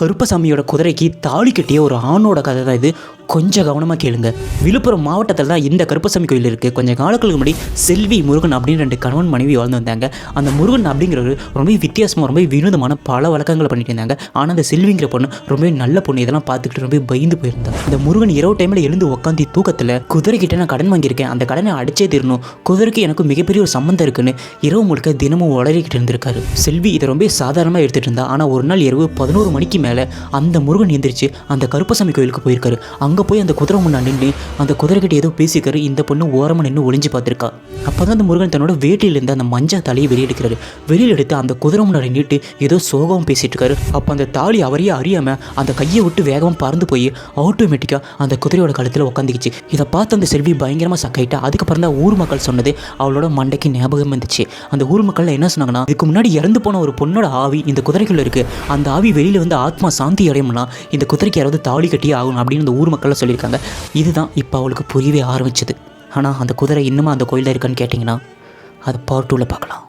கருப்பசாமியோட குதிரைக்கு தாலி கட்டிய ஒரு ஆணோட கதை தான் இது. கொஞ்சம் கவனமாக கேளுங்க. விழுப்புரம் மாவட்டத்தில் தான் இந்த கருப்பசாமி கோயில் இருக்குது கொஞ்சம் காலங்களுக்கு முன்னாடி செல்வி முருகன் அப்படின்னு ரெண்டு கணவன் மனைவி வாழ்ந்து வந்தாங்க. அந்த முருகன் அப்படிங்கிறவர் ரொம்ப வித்தியாசமாக ரொம்ப வினோதமான பல வழக்கங்களை பண்ணிட்டு இருந்தாங்க. ஆனால் அந்த செல்விங்கிற பொண்ணு ரொம்ப நல்ல பொண்ணு. இதெல்லாம் பார்த்துக்கிட்டு ரொம்ப பயந்து போயிருந்தாங்க இந்த முருகன் இரவு டைமில் எழுந்து உட்காந்து தூக்கத்தில் குதிரைக்கிட்ட நான் கடன் வாங்கியிருக்கேன். அந்த கடனை அடிச்சே தீரணும். குதிரைக்கு எனக்கு மிகப்பெரிய ஒரு சம்மந்தம் இருக்குன்னு இரவு முழுக்க தினமும் உளறிக்கிட்டு இருந்திருக்காரு. செல்வி இதை ரொம்ப சாதாரணமாக எடுத்துகிட்டு இருந்தா. ஆனால் ஒரு நாள் இரவு பதினோரு மணிக்கு மேலே அந்த முருகன் எந்திரிச்சு அந்த கருப்பசாமி கோயிலுக்கு போயிருக்காரு. அங்கே அங்கே போய் அந்த குதிரை முன்னாடி நின்று அந்த குதிரைக்கிட்ட ஏதோ பேசிக்காரு இந்த பொண்ணு ஓரமாக நின்று ஒளிஞ்சு பார்த்துருக்கா. அப்போ தான் அந்த முருகன் தன்னோட வேட்டையிலேருந்து அந்த மஞ்சள் தலையை வெளியெடுக்கிறாரு வெளியில் எடுத்து அந்த குதிரை முன்னாடி நின்று ஏதோ சோகம் பேசிட்டு இருக்காரு அப்போ அந்த தாலி அவரையே அறியாமல் அந்த கையை விட்டு வேகமாக பறந்து போய் ஆட்டோமேட்டிக்காக அந்த குதிரையோட கழுத்தில் உட்காந்துக்கிச்சு இதை பார்த்து அந்த செல்வி பயங்கரமாக சக்காயிட்டா. அதுக்கப்புறம் தான் ஊர் மக்கள் சொன்னது. அவளோட மண்டைக்கு ஞாபகம் வந்துச்சு. அந்த ஊர் மக்கள் என்ன சொன்னாங்கன்னா இதுக்கு முன்னாடி இறந்து போன ஒரு பொண்ணோட ஆவி இந்த குதிரைக்குள்ளே இருக்குது அந்த ஆவி வெளியில் வந்து ஆத்மா சாந்தி அடையும்னா இந்த குதிரைக்கு யாராவது தாலி கட்டியே ஆகணும் அப்படின்னு அந்த ஊர் மக்கள் மக்கள்லாம் சொல்லியிருக்காங்க. இதுதான் இப்போ அவளுக்கு புரியவே ஆரம்பிச்சது. ஆனால் அந்த குதிரை இன்னுமா அந்த கோயிலில் இருக்கான்னு கேட்டிங்கன்னா அது பார்ட் டூவில் பார்க்கலாம்.